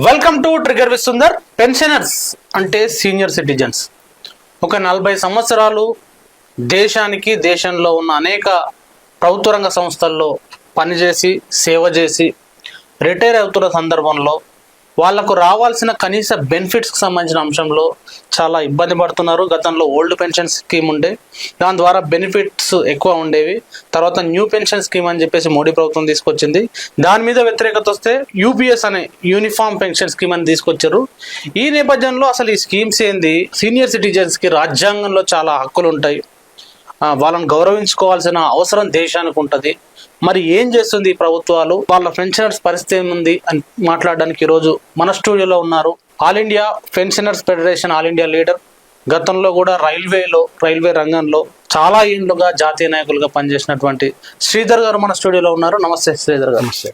Welcome to trigger విస్తుందర్ pensioners అంటే senior citizens ఒక నలభై సంవత్సరాలు దేశానికి దేశంలో ఉన్న అనేక ప్రభుత్వ రంగ సంస్థల్లో పనిచేసి సేవ చేసి రిటైర్ అవుతున్న సందర్భంలో వాళ్ళకు రావాల్సిన కనీస బెనిఫిట్స్కి సంబంధించిన అంశంలో చాలా ఇబ్బంది పడుతున్నారు. గతంలో ఓల్డ్ పెన్షన్ స్కీమ్ ఉండే దాని ద్వారా బెనిఫిట్స్ ఎక్కువ ఉండేవి. తర్వాత న్యూ పెన్షన్ స్కీమ్ అని చెప్పేసి మోడీ ప్రభుత్వం తీసుకొచ్చింది. దాని మీద వ్యతిరేకత వస్తే యూపీఎస్ అనే యూనిఫామ్ పెన్షన్ స్కీమ్ అని తీసుకొచ్చారు. ఈ నేపథ్యంలో అసలు ఈ స్కీమ్స్ ఏంది? సీనియర్ సిటిజన్స్కి రాజ్యాంగంలో చాలా హక్కులు ఉంటాయి వాళ్ళని గౌరవించుకోవాల్సిన అవసరం దేశానికి ఉంటుంది. మరి ఏం చేస్తుంది ఈ ప్రభుత్వాలు? వాళ్ళ పెన్షనర్స్ పరిస్థితి ఏముంది అని మాట్లాడడానికి ఈరోజు మన స్టూడియోలో ఉన్నారు. All India pensioners federation all India leader. గతంలో కూడా రైల్వేలో రైల్వే రంగంలో చాలా ఏళ్ళుగా జాతీయ నాయకులుగా పనిచేసినటువంటి శ్రీధర్ గారు మన స్టూడియోలో ఉన్నారు. నమస్తే శ్రీధర్ గారు. నమస్తే.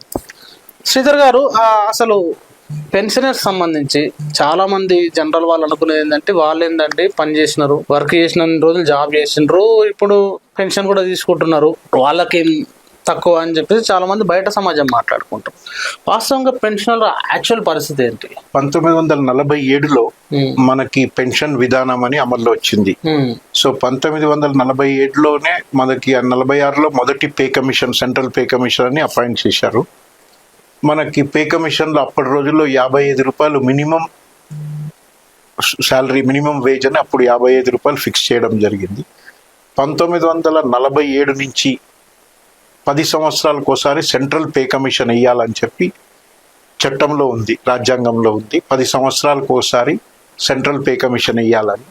శ్రీధర్ గారు అసలు పెన్షనర్స్ సంబంధించి చాలా మంది జనరల్ వాళ్ళు అనుకునేది ఏంటంటే వాళ్ళు ఏంటంటే పని చేసినారు వర్క్ చేసిన రోజులు జాబ్ చేసినారు ఇప్పుడు పెన్షన్ కూడా తీసుకుంటున్నారు. వాళ్ళకి తక్కువ అని చెప్పేసి చాలా మంది బయట సమాజం మాట్లాడుకుంటారు. వాస్తవంగా పెన్షనర్ యాక్చువల్ పరిస్థితి ఏంటి? పంతొమ్మిది వందల నలభై ఏడులో మనకి పెన్షన్ విధానం అని అమల్లో వచ్చింది. సో పంతొమ్మిది వందల నలభై ఏడులోనే మనకి ఆ నలభై ఆరులో మొదటి pay commission central pay commission అని అపాయింట్ చేశారు. మనకి పే కమిషన్లో అప్పటి రోజుల్లో యాభై ఐదు రూపాయలు మినిమం శాలరీ మినిమం వేజ్ అని అప్పుడు యాభై ఐదు రూపాయలు ఫిక్స్ చేయడం జరిగింది. పంతొమ్మిది వందల నలభై ఏడు నుంచి పది సంవత్సరాలకు ఒకసారి సెంట్రల్ పే కమిషన్ వేయాలని చెప్పి చట్టంలో ఉంది రాజ్యాంగంలో ఉంది. పది సంవత్సరాలకు ఒకసారి సెంట్రల్ పే కమిషన్ వేయాలని.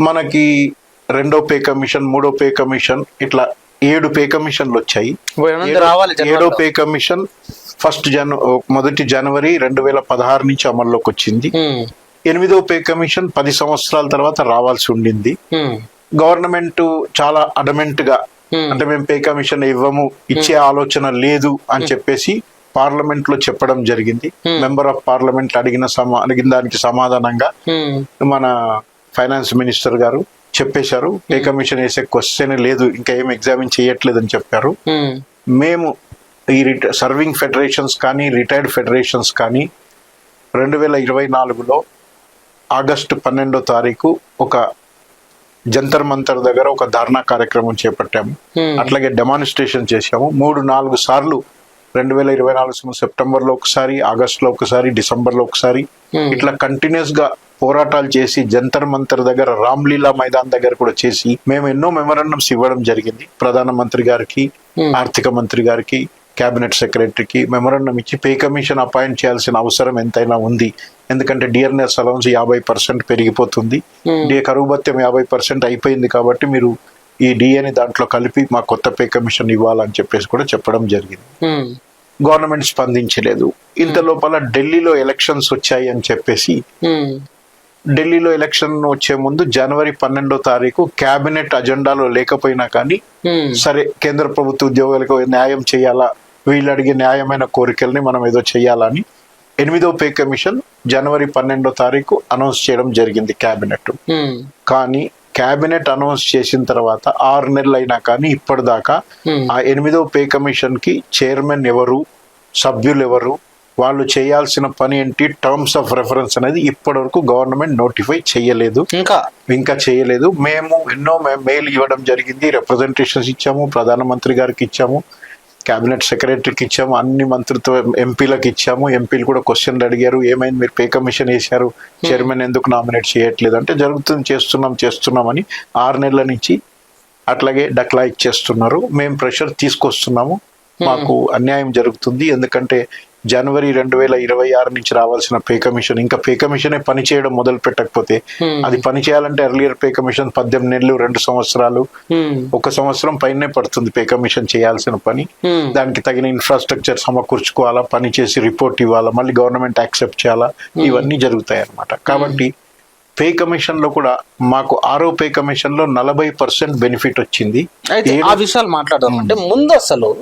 మనకి రెండో పే కమిషన్ మూడో పే కమిషన్ ఇట్లా ఏడు పే కమిషన్లు వచ్చాయి. ఏడో. పే కమిషన్ ఫస్ట్ జన మొదటి జనవరి రెండు వేల పదహారు నుంచి అమల్లోకి వచ్చింది ఎనిమిదో పే కమిషన్ పది సంవత్సరాల తర్వాత రావాల్సి ఉండింది. గవర్నమెంట్ చాలా అడమెంట్గా. అంటే మేము పే కమిషన్ ఇవ్వము ఇచ్చే ఆలోచన లేదు అని చెప్పేసి పార్లమెంట్లో చెప్పడం జరిగింది. మెంబర్ ఆఫ్ పార్లమెంట్ అడిగిన సమా అడిగిన దానికి సమాధానంగా మన ఫైనాన్స్ మినిస్టర్ గారు చెప్పేశారు. పే కమిషన్ వేసే క్వశ్చన్ లేదు ఇంకా ఏం ఎగ్జామిన్ చేయట్లేదు అని చెప్పారు మేము ఈ రిట సర్వింగ్ ఫెడరేషన్స్ కానీ రిటైర్డ్ ఫెడరేషన్స్ కానీ రెండు వేల ఇరవై నాలుగులో ఆగస్టు పన్నెండో తారీఖు ఒక జంతర్ మంతర్ దగ్గర ఒక ధారణా కార్యక్రమం చేపట్టాము. అట్లాగే డెమాన్స్ట్రేషన్ చేశాము మూడు నాలుగు సార్లు రెండు వేల ఇరవై నాలుగు సెప్టెంబర్లో ఒకసారి ఆగస్ట్లో ఒకసారి డిసెంబర్లో ఒకసారి. ఇట్లా కంటిన్యూస్గా పోరాటాలు చేసి జంతర్ మంతర్ దగ్గర రామ్లీలా మైదాన్ దగ్గర కూడా చేసి మేము ఎన్నో మెమరాండమ్స్ ఇవ్వడం జరిగింది ప్రధానమంత్రి గారికి. ఆర్థిక మంత్రి గారికి కేబినెట్ సెక్రటరీకి మెమరాండం ఇచ్చి పే కమిషన్ అపాయింట్ చేయాల్సిన అవసరం ఎంతైనా ఉంది. ఎందుకంటే డియర్నెస్ అలౌన్స్ యాభై పర్సెంట్ పెరిగిపోతుంది. Hmm. డిఏ కరువు భత్యం యాభై పర్సెంట్ అయిపోయింది కాబట్టి మీరు ఈ డిఏని దాంట్లో కలిపి మా కొత్త పే కమిషన్ ఇవ్వాలని చెప్పేసి కూడా చెప్పడం జరిగింది. గవర్నమెంట్ స్పందించలేదు. ఇంత లోపల ఢిల్లీలో ఎలక్షన్స్ వచ్చాయి అని చెప్పేసి ఢిల్లీలో ఎలక్షన్ వచ్చే ముందు జనవరి పన్నెండో తారీఖు కేబినెట్ అజెండాలో లేకపోయినా కానీ ఉమ్, సరే కేంద్ర ప్రభుత్వ ఉద్యోగులకు న్యాయం చేయాలా? వీళ్ళు అడిగే న్యాయమైన కోరికల్ని మనం ఏదో చేయాలని ఎనిమిదో పే కమిషన్ జనవరి పన్నెండో తారీఖు అనౌన్స్ చేయడం జరిగింది కేబినెట్ ఉమ్, కానీ కేబినెట్ అనౌన్స్ చేసిన తర్వాత ఆరు నెలలు అయినా కానీ ఇప్పటిదాకా ఉమ్. ఆ ఎనిమిదో పే కమిషన్కి చైర్మన్ ఎవరు సభ్యులు ఎవరు వాళ్ళు చేయాల్సిన పని ఏంటి? టర్మ్స్ ఆఫ్ రెఫరెన్స్ అనేది ఇప్పటి వరకు గవర్నమెంట్ నోటిఫై చేయలేదు. ఇంకా? ఇంకా చేయలేదు. మేము ఎన్నో మెయిల్ ఇవ్వడం జరిగింది రిప్రజెంటేషన్స్ ఇచ్చాము ప్రధానమంత్రి గారికి ఇచ్చాము కేబినెట్ సెక్రటరీకి ఇచ్చాము అన్ని మంత్రిత్వ ఎంపీలకు ఇచ్చాము. ఎంపీలు కూడా క్వశ్చన్లు అడిగారు ఏమైంది? మీరు పే కమిషన్ వేశారు. చైర్మన్ ఎందుకు నామినేట్ చేయట్లేదు? అంటే జరుగుతుంది చేస్తున్నాం చేస్తున్నామని ఆరు నెలల నుంచి అట్లాగే డక్లా ఇచ్చేస్తున్నారు. మేము ప్రెషర్ తీసుకొస్తున్నాము. మాకు అన్యాయం జరుగుతుంది. ఎందుకంటే జనవరి రెండు వేల ఇరవై ఆరు నుంచి రావాల్సిన పే కమిషన్. ఇంకా పే కమిషనే పని చేయడం మొదలు పెట్టకపోతే. అది పని చేయాలంటే ఎర్లియర్ పే కమిషన్ పద్దెనిమిది నెలలు రెండు సంవత్సరాలు ఒక సంవత్సరం పైనే పడుతుంది పే కమిషన్ చేయాల్సిన పని. దానికి తగిన ఇన్ఫ్రాస్ట్రక్చర్ సమకూర్చుకోవాలా పని చేసి రిపోర్ట్ ఇవ్వాలా మళ్ళీ గవర్నమెంట్ యాక్సెప్ట్ చేయాలా ఇవన్నీ జరుగుతాయి అన్నమాట కాబట్టి పే కమిషన్లో కూడా మాకు ఆరో పే కమిషన్లో నలభై పర్సెంట్ బెనిఫిట్ వచ్చింది. అయితే ఆ విషయాలు మాట్లాడదాం. అంటే ముందు అసలు